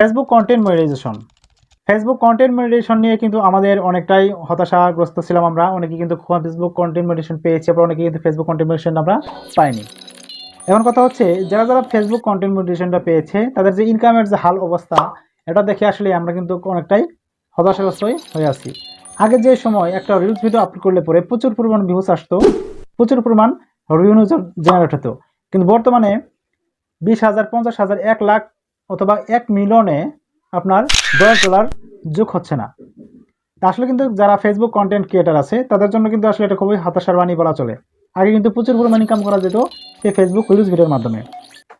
Facebook content monetisation Facebook content monetisation নিয়ে কিন্তু আমাদের অনেকটাই হতাশাগ্রস্ত ছিলাম আমরা। অনেকে কিন্তু ফেসবুক কন্টেন্ট মনিটাইজেশন পেয়েছি, আবার অনেকে কিন্তু ফেসবুক কন্টেন্ট মনিটাইজেশন আমরা পাইনি। এখন কথা হচ্ছে, যারা যারা ফেসবুক কন্টেন্ট মনিটাইজেশনটা পেয়েছে, তাদের যে ইনকামের যে হাল অবস্থা, এটা দেখে আসলে আমরা কিন্তু অনেকটাই হতাশাগ্রস্তই হয়ে আছি। আগে যে সময় একটা রিলস ভিডিও আপলোড করলে পরে প্রচুর পরিমাণ ভিউজ আসতো, প্রচুর পরিমাণ রিভিউ জেনারেট হতো। কিন্তু বর্তমানে বিশ হাজার, পঞ্চাশ হাজার, এক লাখ অথবা এক মিলিয়নে আপনার দশ ডলার যোগ হচ্ছে না। আসলে কিন্তু যারা ফেসবুক কন্টেন্ট ক্রিয়েটার আছে, তাদের জন্য কিন্তু আসলে এটা খুবই হতাশার বাণী বলা চলে। আগে কিন্তু প্রচুর পরিমাণ ইনকাম করা যেত এই ফেসবুক রিলস ভিডিওর মাধ্যমে।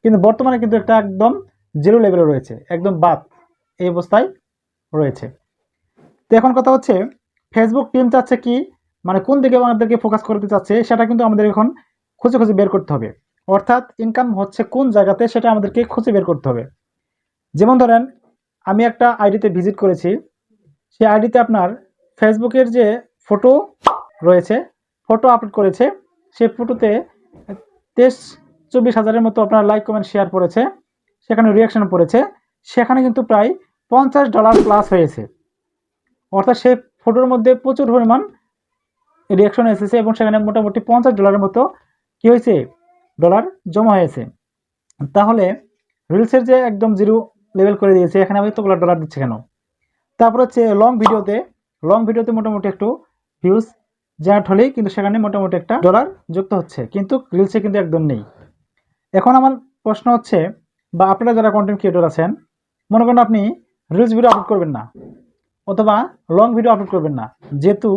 কিন্তু বর্তমানে কিন্তু একটা একদম জিরো লেভেলে রয়েছে, একদম বাদ এই অবস্থায় রয়েছে। তো এখন কথা হচ্ছে ফেসবুক টিম চাচ্ছে কি মানে কোন দিকে আমাদেরকে ফোকাস করতে চাচ্ছে, সেটা কিন্তু আমাদের এখন খুঁজে খুঁজে বের করতে হবে। অর্থাৎ ইনকাম হচ্ছে কোন জায়গাতে, সেটা আমাদেরকে খুঁজে বের করতে হবে। যেমন ধরেন, আমি একটা আইডিতে ভিজিট করেছি। সেই আইডিতে আপনার ফেসবুকের যে ফটো রয়েছে ফটো আপলোড করেছে, সেই ফটোতে তেইশ, চব্বিশ হাজারের মতো আপনার লাইক কমেন্ট শেয়ার পড়েছে, সেখানে রিয়াকশন পড়েছে, সেখানে কিন্তু প্রায় পঞ্চাশ ডলার প্লাস হয়েছে। অর্থাৎ সেই ফটোর মধ্যে প্রচুর পরিমাণ রিয়াকশন এসেছে এবং সেখানে মোটামুটি পঞ্চাশ ডলারের মতো কী হয়েছে? ডলার জমা হয়েছে। তাহলে রিলসের যে একদম জিরো লেভেল করে দিয়েছে, এখানে আমি এতগুলো ডলার দিচ্ছে কেন? তারপর হচ্ছে লং ভিডিওতে লং ভিডিওতে মোটামুটি একটু ভিউজ জেনারেট হলেই কিন্তু সেখানে মোটামুটি একটা ডলার যুক্ত হচ্ছে, কিন্তু রিলসে কিন্তু একদম নেই। এখন আমার প্রশ্ন হচ্ছে, বা আপনারা যারা কন্টেন্ট ক্রিয়েটর আছেন, মনে করেন আপনি রিলস ভিডিও আপলোড করবেন না, অথবা লং ভিডিও আপলোড করবেন না, যেহেতু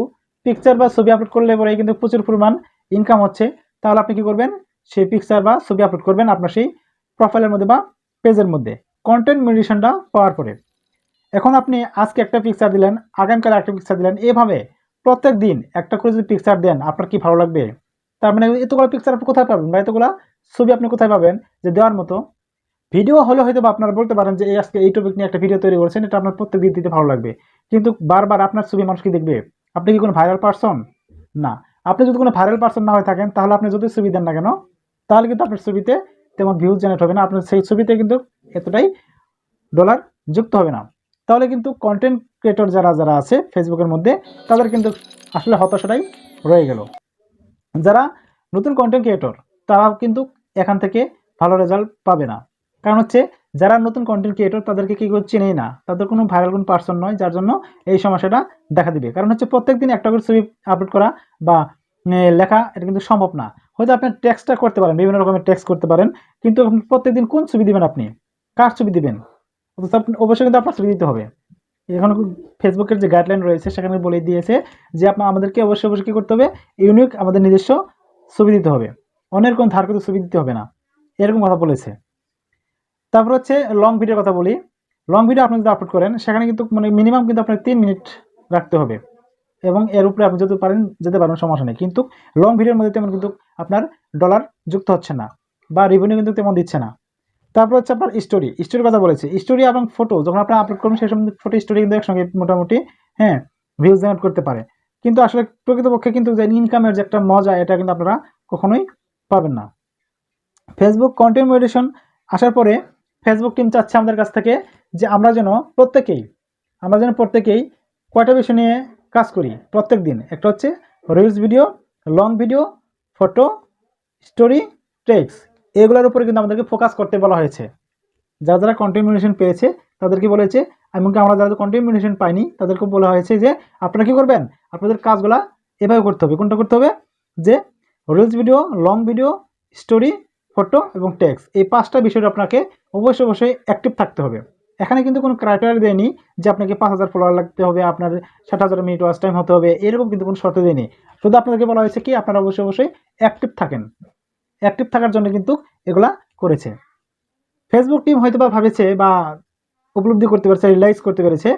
পিকচার বা ছবি আপলোড করলে পরে কিন্তু প্রচুর পরিমাণ ইনকাম হচ্ছে, তাহলে আপনি কি করবেন? সেই পিকচার বা ছবি আপলোড করবেন আপনার সেই প্রোফাইলের মধ্যে বা পেজের মধ্যে। কন্টেন্ট মেডিশনটা পাওয়ার পরে। এখন আপনি আজকে একটা পিকচার দিলেন, আগামীকাল একটা পিকচার দিলেন, এভাবে প্রত্যেক দিন একটা করে যদি পিকচার দেন, আপনার কি ভালো লাগবে? তার মানে এতগুলো পিকচার আপনি কোথায় পাবেন বা এতগুলো ছবি আপনি কোথায় পাবেন যে দেওয়ার মতো? ভিডিও হলে হয়তো বা আপনারা বলতে পারেন যে, এই আজকে এই টপিক নিয়ে একটা ভিডিও তৈরি করেছেন, এটা আপনার প্রত্যেক দিন দিতে ভালো লাগবে। কিন্তু বারবার আপনার ছবি মানুষ কি দেখবে? আপনি কি কোনো ভাইরাল পারসন না। আপনি যদি কোনো ভাইরাল পারসন না হয়ে থাকেন, তাহলে আপনি যদি ছবি দেন না কেন, তাহলে কিন্তু আপনার ছবিতে তেমন ভিউজ জেনারেট হবে না। আপনার সেই ছবিতে কিন্তু এতটাই ডলার যুক্ত হবে না। তাহলে কিন্তু কন্টেন্ট ক্রিয়েটর যারা যারা আছে ফেসবুকের মধ্যে, তাদের কিন্তু আসলে হতাশাটাই রয়ে গেল। যারা নতুন কন্টেন্ট ক্রিয়েটর তারা কিন্তু এখান থেকে ভালো রেজাল্ট পাবে না। কারণ হচ্ছে, যারা নতুন কন্টেন্ট ক্রিয়েটর তাদেরকে কি করে চেনেই না। তাদের কোনো ভাইরাল কোনো পার্সন নয়, যার জন্য এই সমস্যাটা দেখা দিবে। কারণ হচ্ছে প্রত্যেক দিন একটা করে ছবি আপলোড করা বা লেখা, এটা কিন্তু সম্ভব না। হয়তো আপনি টেক্সটটা করতে পারেন, বিভিন্ন রকমের টেক্সট করতে পারেন, কিন্তু প্রত্যেকদিন কোন ছবি দেবেন আপনি? কার ছবি দিবেন? অথচ আপনি, অবশ্যই কিন্তু আপনার ছবি দিতে হবে। এখন ফেসবুকের যে গাইডলাইন রয়েছে, সেখানে বলে দিয়েছে যে আপনার আমাদেরকে অবশ্যই অবশ্যই কী করতে হবে? ইউনিক আমাদের নিজস্ব ছবি দিতে হবে। অন্যের কোনো ধার ছবি দিতে হবে না। এরকম কথা বলেছে। তারপর হচ্ছে লং ভিডিওর কথা বলি। লং ভিডিও আপনি যদি আপলোড করেন, সেখানে কিন্তু মানে মিনিমাম কিন্তু আপনার তিন মিনিট রাখতে হবে। এবং এর উপরে আপনি যদি পারেন, যেতে পারেন সমস্যা নেই। কিন্তু লং ভিডিওর মধ্যে তেমন কিন্তু আপনার ডলার যুক্ত হচ্ছে না বা রেভিনিউ কিন্তু তেমন দিচ্ছে না। তারপর হচ্ছে আপনার স্টোরি স্টোরির কথা বলেছে। স্টোরি এবং ফটো যখন আপনি আপলোড করবেন, সেই সময় ফটো স্টোরি কিন্তু একসঙ্গে মোটামুটি হ্যাঁ ভিউজ জেনারেট করতে পারে। কিন্তু আসলে প্রকৃতপক্ষে কিন্তু যে ইনকামের যে একটা মজা, এটা কিন্তু আপনারা কখনোই পাবেন না। ফেসবুক কন্টেন্ট মডিটেশন আসার পরে ফেসবুক টিম চাচ্ছে আমাদের কাছ থেকে যে আমরা যেন প্রত্যেকেই, আমরা যেন প্রত্যেকেই কয়টা বিষয় নিয়ে কাজ করি প্রত্যেক দিন। একটা হচ্ছে reels video long video photo story text এগুলোর উপরে কিন্তু আমাদেরকে ফোকাস করতে বলা হয়েছে। যারা যারা কন্টিনিউশন পেয়েছে, তাদেরকে বলেছে এমনকি আমরা যারা কন্টিনিউশন পাইনি, তাদেরকে বলা হয়েছে যে, আপনারা কী করবেন? আপনাদের কাজগুলা এভাবে করতে হবে। কোনটা করতে হবে? যে reels video long video story photo এবং টেক্সট এই পাঁচটা বিষয়ে আপনাকে অবশ্যই অবশ্যই অ্যাক্টিভ থাকতে হবে। এখানে কিন্তু কোনো ক্রাইটেরিয়া দেয়নি যে আপনাকে পাঁচ হাজার ফলোয়ার লাগতে হবে, আপনার ষাট হাজার মিনিট ওয়াচ টাইম হতে হবে, এরকম কিন্তু কোনো শর্ত দেয়নি। শুধু আপনাদেরকে বলা হয়েছে কি, আপনারা অবশ্যই অবশ্যই অ্যাক্টিভ থাকেন। অ্যাক্টিভ থাকার জন্য কিন্তু এগুলা করেছে। ফেসবুক টিম হয়তো বা ভাবেছে বা উপলব্ধি করতে পেরেছে রিয়েলাইজ করতে পেরেছে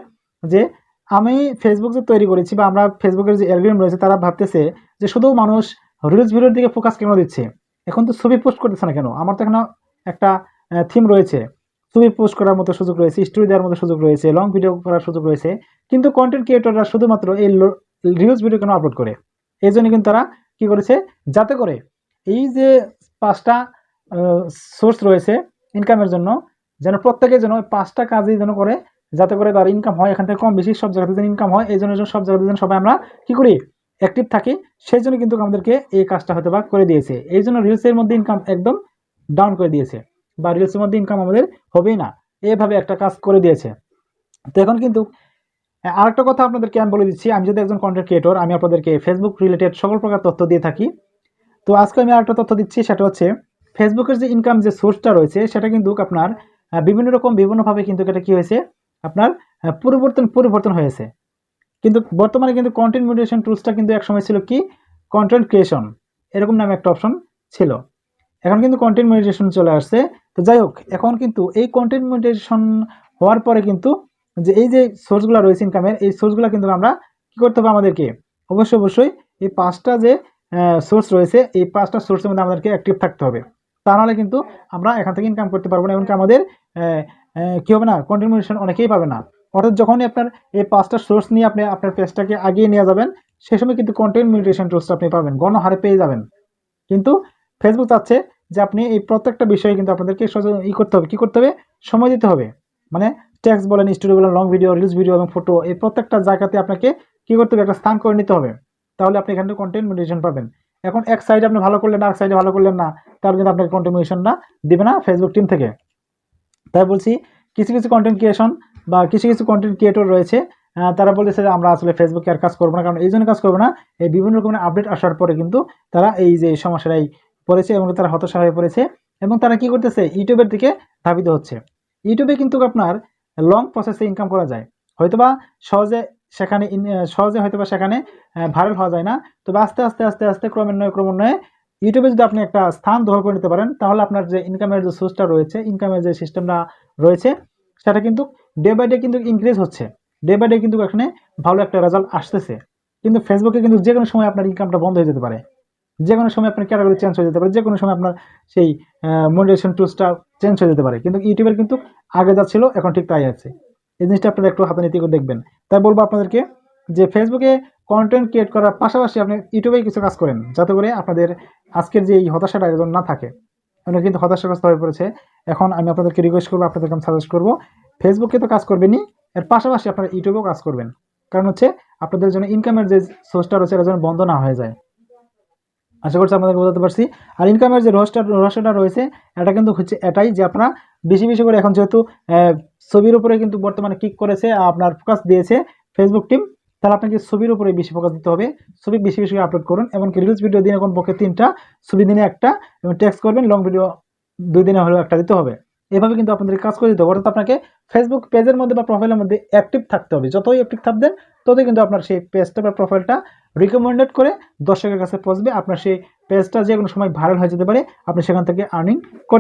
যে আমি ফেসবুক যে তৈরি করেছি বা আমরা ফেসবুকের যে অ্যালগোরিদম রয়েছে, তারা ভাবতেছে যে শুধু মানুষ রিলস ভিডিওর দিকে ফোকাস কেন দিচ্ছে? এখন তো ছবি পোস্ট করতেছে না কেন? আমার তো এখানে একটা থিম রয়েছে। ছবি পোস্ট করার মতো সুযোগ রয়েছে স্টোরি দেওয়ার মতো সুযোগ রয়েছে লং ভিডিও করার সুযোগ রয়েছে। কিন্তু কন্টেন্ট ক্রিয়েটররা শুধুমাত্র এই রিলস ভিডিও কেন আপলোড করে? এই জন্য কিন্তু তারা কী করেছে? যাতে করে এই যে পাঁচটা সোর্স রয়েছে ইনকামের জন্য, যেন প্রত্যেকে যেন ওই পাঁচটা কাজই যেন করে, যাতে করে তার ইনকাম হয়, এখান থেকে কম বেশি সব জায়গাতে যেন ইনকাম হয়, এই জন্য সব জায়গাতে যেন সবাই আমরা কি করি অ্যাক্টিভ থাকি, সেই জন্য কিন্তু আমাদেরকে এই কাজটা হয়তো বা করে দিয়েছে। এই জন্য রিলসের মধ্যে ইনকাম একদম ডাউন করে দিয়েছে, বা রিলসের মধ্যে ইনকাম আমাদের হবেই না, এভাবে একটা কাজ করে দিয়েছে। তো এখন কিন্তু, আরেকটা কথা আপনাদেরকে আমি বলে দিচ্ছি, আমি যদি একজন কন্টেন্ট ক্রিয়েটর আমি আপনাদেরকে ফেসবুক রিলেটেড সকল প্রকার তথ্য দিয়ে থাকি তো আজকে আমি আরেকটা তথ্য দিচ্ছি, সেটা হচ্ছে ফেসবুকের যে ইনকাম যে সোর্সটা রয়েছে, সেটা কিন্তু আপনার বিভিন্ন রকম বিভিন্নভাবে কিন্তু এটা কি হয়েছে? আপনার পরিবর্তন পরিবর্তন হয়েছে। কিন্তু বর্তমানে কিন্তু কন্টেন্ট মডিটেশন টুলসটা কিন্তু একসময় ছিল কি? কন্টেন্ট ক্রিয়েশন এরকম নামে একটা অপশন ছিল। এখন কিন্তু কন্টেন্ট মডিটেশন চলে আসছে। তো যাই হোক, এখন কিন্তু এই কন্টেন্ট মডিটেশন হওয়ার পরে কিন্তু যে এই যে সোর্সগুলো রয়েছে ইনকামের এই সোর্সগুলো কিন্তু আমরা কী করতে হবে আমাদেরকে? অবশ্যই অবশ্যই এই পাঁচটা যে সোর্স রয়েছে এই পাঁচটা সোর্সের মধ্যে আমাদেরকে অ্যাক্টিভ থাকতে হবে। তা নাহলে কিন্তু আমরা এখান থেকে ইনকাম করতে পারব না এমনকি আমাদের আহ, হবে না কন্টিনিউশন অনেকেই পাবে না। অর্থাৎ যখনই আপনার এই পাঁচটা সোর্স নিয়ে আপনি আপনার পেজটাকে আগিয়ে নিয়ে যাবেন সেই সময় কিন্তু কন্টেন্ট মিউটেশন টুলসটা আপনি পাবেন গণহারে পেয়ে যাবেন। কিন্তু ফেসবুক চাচ্ছে যে আপনি এই প্রত্যেকটা বিষয়ে কিন্তু আপনাদেরকে ই করতে হবে কী করতে হবে? সময় দিতে হবে। মানে টেক্সট বলেন স্টোরি বলেন লং ভিডিও রিলস ভিডিও এবং ফটো এই প্রত্যেকটা জায়গাতে আপনাকে কী করতে হবে? একটা স্থান করে নিতে হবে। তাহলে আপনি এখান মিউটেশন পাবেন। এখন এক সাইডে আপনি ভালো করলেন আর এক সাইডে ভালো করলেন না তাহলে কিন্তু আপনাকে কন্টেন্ট মিউটেশনটা দিবে না ফেসবুক টিম থেকে। তাই বলছি, কিছু কিছু কন্টেন্ট ক্রিয়েশন বা কিছু কিছু কন্টেন্ট ক্রিয়েটর রয়েছে তারা বলতেছে যে আমরা আসলে ফেসবুকে আর কাজ করব না, কারণ এই জন্য কাজ করব না। এই বিভিন্ন রকমের আপডেট আসার পরে কিন্তু তারা এই যে সমস্যাটাই পড়েছে এবং তারা হতাশা হয়ে পড়েছে এবং তারা কি করতেছে ইউটিউবের দিকে ধাবিত হচ্ছে। ইউটিউবে কিন্তু আপনার লং প্রসেসে ইনকাম করা যায়। হয়তোবা সহজে সেখানে সহজে হয়তোবা সেখানে ভাইরাল হওয়া যায় না। তবে আস্তে আস্তে আস্তে আস্তে ক্রমান্বয়ে ক্রমান্বয়ে ইউটিউবে যদি আপনি একটা স্থান দখল করে নিতে পারেন, তাহলে আপনার যে ইনকামের যে সোর্সটা রয়েছে ইনকামের যে সিস্টেমটা রয়েছে, সেটা কিন্তু ডে বাই ডে কিন্তু ইনক্রিজ হচ্ছে। ডে বাই ডে কিন্তু এখানে ভালো একটা রেজাল্ট আসতেছে। কিন্তু ফেসবুকে কিন্তু যে কোনো সময় আপনার ইনকামটা বন্ধ হয়ে যেতে পারে। যে কোনো সময় আপনার ক্যাটাগরি চেঞ্জ হয়ে যেতে পারে যে কোনো সময় আপনার সেই মনিটেশন টুলসটা চেঞ্জ হয়ে যেতে পারে। কিন্তু ইউটিউবের কিন্তু আগে যা ছিল, এখন ঠিক তাই আছে। এই জিনিসটা আপনারা একটু হাতে নীতি করে দেখবেন। তাই বলব আপনাদেরকে যে ফেসবুকে কন্টেন্ট ক্রিয়েট করার পাশাপাশি আপনি ইউটিউবেই কিছু কাজ করেন, যাতে করে আপনাদের আজকের যে এই হতাশাটা একজন না থাকে। অনেক কিন্তু হতাশাগ্রস্ত হয়ে পড়েছে। এখন আমি আপনাদেরকে রিকোয়েস্ট করব আপনাদেরকে আমি সাজেস্ট করব ফেসবুকে তো কাজ করবেনই, এর পাশাপাশি আপনারা ইউটিউবেও কাজ করবেন। কারণ হচ্ছে আপনাদের জন্য ইনকামের যে সোর্সটা রয়েছে, এটা যেন বন্ধ না হয়ে যায়। আশা করছি আপনাদেরকে বোঝাতে পারছি। আর ইনকামের যে রহস্যটা রহস্যটা রয়েছে, এটা কিন্তু হচ্ছে এটাই যে আপনারা বেশি বেশি করে এখন যেহেতু ছবির উপরে কিন্তু বর্তমানে ক্লিক করেছে, আপনার ফোকাস দিয়েছে ফেসবুক টিম তাহলে আপনাকে ছবির উপরে বেশি ফোকাস দিতে হবে। ছবি বেশি বেশি করে আপলোড করুন, এমনকি রিলস ভিডিও দিনে পক্ষে তিনটা, ছবি দিনে একটা, এবং টেক্সট করবেন লং ভিডিও দুই দিনে হলেও একটা দিতে হবে। এভাবে কিন্তু আপনাদের কাজ করে দিতে হবে। অর্থাৎ আপনাকে ফেসবুক পেজের মধ্যে বা প্রোফাইলের মধ্যে অ্যাক্টিভ থাকতে হবে। যতই অ্যাক্টিভ থাকবেন, ততই কিন্তু আপনার সেই পেজটা বা প্রোফাইলটা রিকমেন্ডেড করে দর্শকের কাছে পৌঁছবে। আপনার সেই পেজটা যে কোনো সময় ভাইরাল হয়ে যেতে পারে। আপনি সেখান থেকে আর্নিং করতে